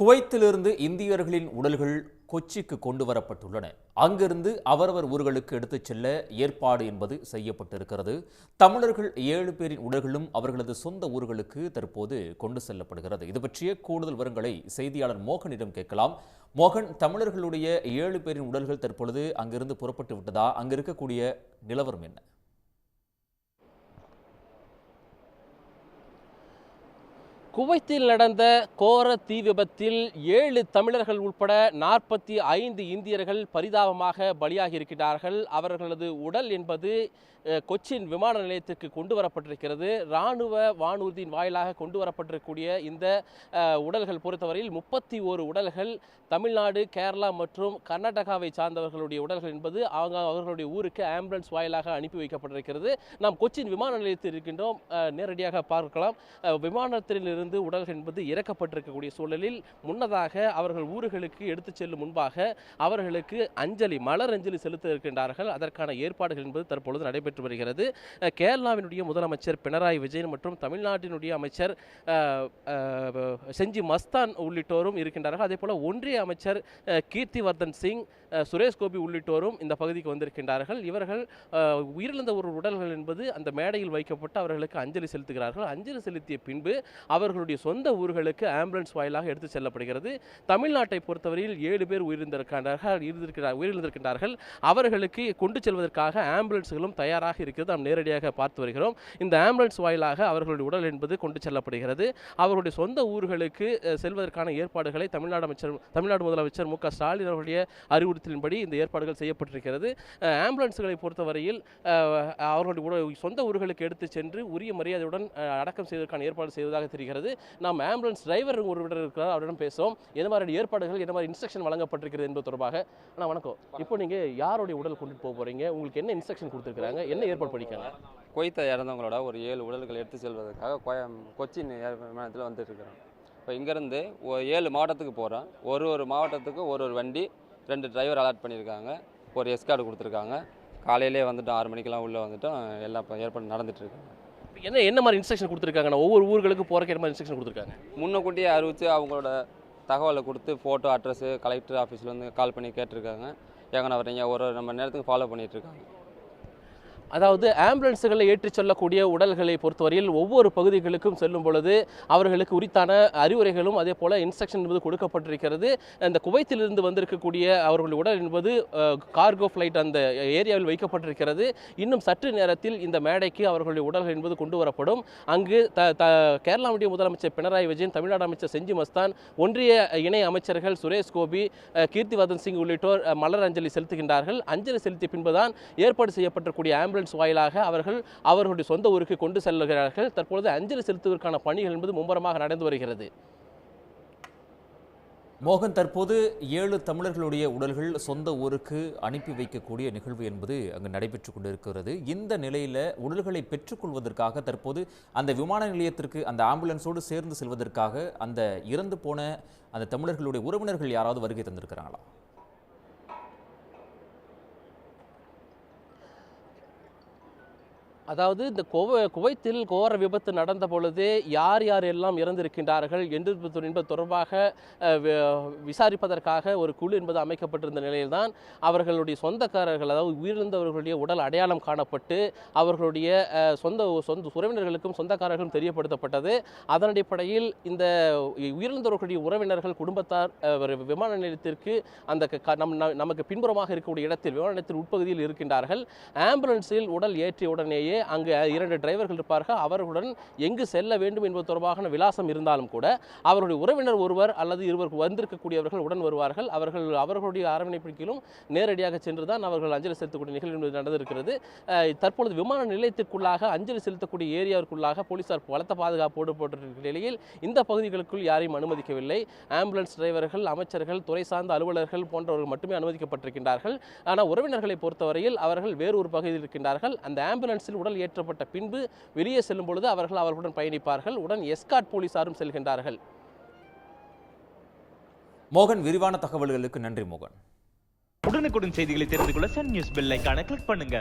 குவைத்திலிருந்து இந்தியர்களின் உடல்கள் கொச்சிக்கு கொண்டு வரப்பட்டுள்ளன. அங்கிருந்து அவரவர் ஊர்களுக்கு எடுத்துச் செல்ல ஏற்பாடு என்பது செய்யப்பட்டிருக்கிறது. தமிழர்கள் ஏழு பேரின் உடல்களும் அவர்களது சொந்த ஊர்களுக்கு தற்போது கொண்டு செல்லப்படுகிறது. இது பற்றிய கூடுதல் விவரங்களை செய்தியாளர் மோகனிடம் கேட்கலாம். மோகன் தமிழர்களுடைய ஏழு பேரின் உடல்கள் தற்பொழுது அங்கிருந்து புறப்பட்டு விட்டதா? அங்கு இருக்கக்கூடிய நிலவரம் என்ன? குவைத்தில் நடந்த கோர தீ விபத்தில் ஏழு தமிழர்கள் உட்பட நாற்பத்தி ஐந்து இந்தியர்கள் பரிதாபமாக பலியாகி இருக்கிறார்கள் அவர்களது உடல் என்பது கொச்சின் விமான நிலையத்திற்கு கொண்டு வரப்பட்டிருக்கிறது. இராணுவ வானூர்தியின் வாயிலாக கொண்டு வரப்பட்டிருக்கக்கூடிய இந்த உடல்கள் பொறுத்தவரையில் முப்பத்தி ஓரு உடல்கள் தமிழ்நாடு கேரளா மற்றும் கர்நாடகாவை சார்ந்தவர்களுடைய உடல்கள் என்பது அவங்க அவர்களுடைய ஊருக்கு ஆம்புலன்ஸ் வாயிலாக அனுப்பி வைக்கப்பட்டிருக்கிறது. நாம் கொச்சின் விமான நிலையத்தில் இருக்கின்றோம் நேரடியாக பார்க்கலாம். அஹ், இருந்து உடல்கள் என்பது இறக்கப்பட்டிருக்கக்கூடிய சூழலில் முன்னதாக அவர்கள் ஊர்களுக்கு எடுத்துச் செல்லும் முன்பாக அவர்களுக்கு அஞ்சலி மலர் அஞ்சலி செலுத்த இருக்கின்றார்கள். அதற்கான ஏற்பாடுகள் என்பது தற்பொழுது நடைபெற்று வருகிறது. கேரளாவினுடைய முதலமைச்சர் பினராயி விஜயன் மற்றும் தமிழ்நாட்டினுடைய அமைச்சர் செஞ்சி மஸ்தான் உள்ளிட்டோரும் இருக்கின்றார்கள். அதே போல ஒன்றிய அமைச்சர் கீர்த்திவர்தன் சிங் சுரேஷ் கோபி உள்ளிட்டோரும் இந்த பகுதிக்கு வந்திருக்கின்றார்கள். இவர்கள் உயிரிழந்த ஒரு உடல்கள் என்பது அந்த மேடையில் வைக்கப்பட்டு அவர்களுக்கு அஞ்சலி செலுத்துகிறார்கள். அஞ்சலி செலுத்திய பின்பு அவர்களுடைய சொந்த ஊர்களுக்கு ஆம்புலன்ஸ் வாயிலாக எடுத்து செல்லப்படுகிறது. தமிழ்நாட்டை பொறுத்தவரையில் ஏழு பேர் உயிரிழந்திருக்கின்றார்கள் இருந்திருக்கிறார் உயிரிழந்திருக்கின்றார்கள். அவர்களுக்கு கொண்டு செல்வதற்காக ஆம்புலன்ஸ்களும் தயாராக இருக்கிறது. நாம் நேரடியாக பார்த்து வருகிறோம். இந்த ஆம்புலன்ஸ் வாயிலாக அவர்களுடைய உடல் என்பது கொண்டு செல்லப்படுகிறது. அவர்களுடைய சொந்த ஊர்களுக்கு செல்வதற்கான ஏற்பாடுகளை தமிழ்நாடு அமைச்சர் தமிழ்நாடு முதலமைச்சர் மு க ஸ்டாலின் அவர்களுடைய அறிவுறுத்தலின்படி இந்த ஏற்பாடுகள் செய்யப்பட்டிருக்கிறது. ஆம்புலன்ஸ்களை பொறுத்தவரையில் அவர்களுடைய சொந்த ஊர்களுக்கு எடுத்து சென்று உரிய மரியாதையுடன் அடக்கம் செய்வதற்கான ஏற்பாடு செய்வதாக தெரிகிறது. நாம் ஆம்புலன்ஸ் டிரைவர் ஒருவர் இருக்கிறார் அவரிடம் பேசுவோம். எந்த மாதிரி ஏற்பாடுகள் என்ன மாதிரி இன்ஸ்ட்ரக்ஷன் வழங்கப்பட்டிருக்கிறது என்பது தொடர்பாக. ஆனால் வணக்கம். இப்போ நீங்கள் யாருடைய உடல் கொண்டுட்டு போக போகிறீங்க உங்களுக்கு என்ன இன்ஸ்ட்ரக்ஷன் கொடுத்துருக்குறாங்க? என்ன ஏற்பாடு பண்ணிருக்காங்க குவைத்தை இறந்தவங்களோட ஒரு ஏழு உடல்கள் எடுத்து செல்வதற்காக கோயம் கொச்சின் விமானத்தில் வந்துட்டு இருக்கிறோம் இப்போ இங்கேருந்து ஏழு மாவட்டத்துக்கு போகிறோம் ஒரு ஒரு மாவட்டத்துக்கு ஒரு ஒரு வண்டி ரெண்டு டிரைவர் அலாட் பண்ணியிருக்காங்க. ஒரு எஸ்கார்டு கொடுத்துருக்காங்க. காலையிலே வந்துட்டோம் ஆறு மணிக்கெலாம் உள்ளே வந்துட்டோம். எல்லா இப்போ ஏற்பாடு நடந்துட்டு இருக்காங்க என்ன என்ன மாதிரி இன்ஸ்ட்ரக்ஷன் கொடுத்துருக்காங்க? ஒவ்வொரு ஊர்களுக்கு போகிறக்கு என்ன மாதிரி இன்ஸ்ட்ரக்ஷன் கொடுத்துருக்காங்க. முன்னக்கூட்டியே அறிவித்து அவங்களோட தகவலை கொடுத்து ஃபோட்டோ அட்ரஸு கலெக்டர் ஆஃபீஸில் வந்து கால் பண்ணி கேட்டிருக்காங்க. ஏங்கண்ணா வரீங்க. ஒரு ஒரு நம்ம நேரத்துக்கு ஃபாலோ பண்ணிட்டு இருக்காங்க. அதாவது ஆம்புலன்ஸுகளை ஏற்றிச் செல்லக்கூடிய உடல்களை பொறுத்தவரையில் ஒவ்வொரு பகுதிகளுக்கும் செல்லும் பொழுது அவர்களுக்கு உரித்தான அறிவுரைகளும் அதே போல் இன்ஸ்ட்ரக்ஷன் என்பது கொடுக்கப்பட்டிருக்கிறது. இந்த குவைத்திலிருந்து வந்திருக்கக்கூடிய அவர்களுடைய உடல் என்பது கார்கோ ஃப்ளைட் அந்த ஏரியாவில் வைக்கப்பட்டிருக்கிறது. இன்னும் சற்று நேரத்தில் இந்த மேடைக்கு அவர்களுடைய உடல்கள் என்பது கொண்டு வரப்படும். அங்கு த த கேரளாவுடைய முதலமைச்சர் பினராயி விஜயன் தமிழ்நாடு அமைச்சர் செஞ்சி மஸ்தான் ஒன்றிய இணை அமைச்சர்கள் சுரேஷ் கோபி கீர்த்திவர்தன் சிங் உள்ளிட்டோர் மலர் அஞ்சலி செலுத்துகின்றார்கள். அஞ்சலி செலுத்திய பின்புதான் ஏற்பாடு செய்யப்பட்டிருக்கூடிய ஆம்புலன்ஸ் ஆம்புலன்ஸ் வாயிலாக அவர்கள் அவர்களுடைய சொந்த ஊருக்கு கொண்டு செல்லுகிறார்கள் தற்பொழுது அஞ்சலி செலுத்துவதற்கான பணிகள் என்பது மும்முரமாக நடந்து வருகிறது. மோகன் தற்போது ஏழு தமிழர்களுடைய உடல்கள் சொந்த ஊருக்கு அனுப்பி வைக்கக்கூடிய நிகழ்வு என்பது அங்கு நடைபெற்று கொண்டிருக்கிறது. இந்த நிலையில் உடல்களை பெற்றுக்கொள்வதற்காக தற்போது அந்த விமான நிலையத்திற்கு அந்த ஆம்புலன்ஸோடு சேர்ந்து செல்வதற்காக அந்த இறந்து போன அந்த தமிழர்களுடைய உறவினர்கள் யாராவது வருகை தந்திருக்கிறாங்களா? அதாவது இந்த குவ குவைத்தில் கோர விபத்து நடந்த பொழுது யார் யார் எல்லாம் இறந்திருக்கின்றார்கள் என்பது என்பது தொடர்பாக விசாரிப்பதற்காக ஒரு குழு என்பது அமைக்கப்பட்டிருந்த நிலையில்தான் அவர்களுடைய சொந்தக்காரர்கள் அதாவது உயிரிழந்தவர்களுடைய உடல் அடையாளம் காணப்பட்டு அவர்களுடைய சொந்த சொந்த உறவினர்களுக்கும் சொந்தக்காரர்களும் தெரியப்படுத்தப்பட்டது. அதன் அடிப்படையில் இந்த உயிரிழந்தவர்களுடைய உறவினர்கள் குடும்பத்தார் ஒரு விமான நிலையத்திற்கு அந்த க- நம் ந- நமக்கு பின்புறமாக இருக்கக்கூடிய இடத்தில் விமான நிலையத்தின் உட்பகுதியில் இருக்கின்றார்கள். ஆம்புலன்ஸில் உடல் ஏற்றிய உடனேயே அங்கு இரண்டு டிரைவர்கள் இருப்பார்கள். அவர்களுடன் எங்கு செல்ல வேண்டும் என்பது தொடர்பான விலாசம் இருந்தாலும் கூட அவருடைய உறவினர் ஒருவர் அல்லது இருவர் வந்திருக்கக்கூடியவர்கள் உடன் வருவார்கள். அவர்கள் அவர்களுடைய அரவணைப்பிற்கிலும் நேரடியாக சென்று தான் அவர்கள் அஞ்சலி செலுத்தக்கூடிய நிகழ்வு என்பது நடந்திருக்கிறது. தற்பொழுது விமான நிலையத்திற்குள்ளாக அஞ்சலி செலுத்தக்கூடிய ஏரியாவிற்குள்ளாக போலீசார் பலத்த பாதுகாப்போடு போட்டிருக்கிற நிலையில் இந்த பகுதிகளுக்குள் யாரையும் அனுமதிக்கவில்லை. ஆம்புலன்ஸ் டிரைவர்கள் அமைச்சர்கள் துறை சார்ந்த அலுவலர்கள் போன்றவர்கள் மட்டுமே அனுமதிக்கப்பட்டிருக்கின்றார்கள். ஆனால் உறவினர்களை பொறுத்தவரையில் அவர்கள் வேறு ஒரு பகுதியில் இருக்கின்றார்கள். அந்த ஆம்புலன்ஸில் உடல் ஏற்றப்பட்ட பின்பு வெளியே செல்லும் பொழுது அவர்கள் அவர்களுடன் பயணிப்பார்கள். உடன் எஸ்காட் போலீசாரும் செல்கின்றார்கள். மோகன் விரிவான தகவல்களுக்கு நன்றி மோகன். உடனுக்குடன் செய்திகளை தெரிந்து கொள்ள சன் நியூஸ் பெல் ஐகானை கிளிக் பண்ணுங்க.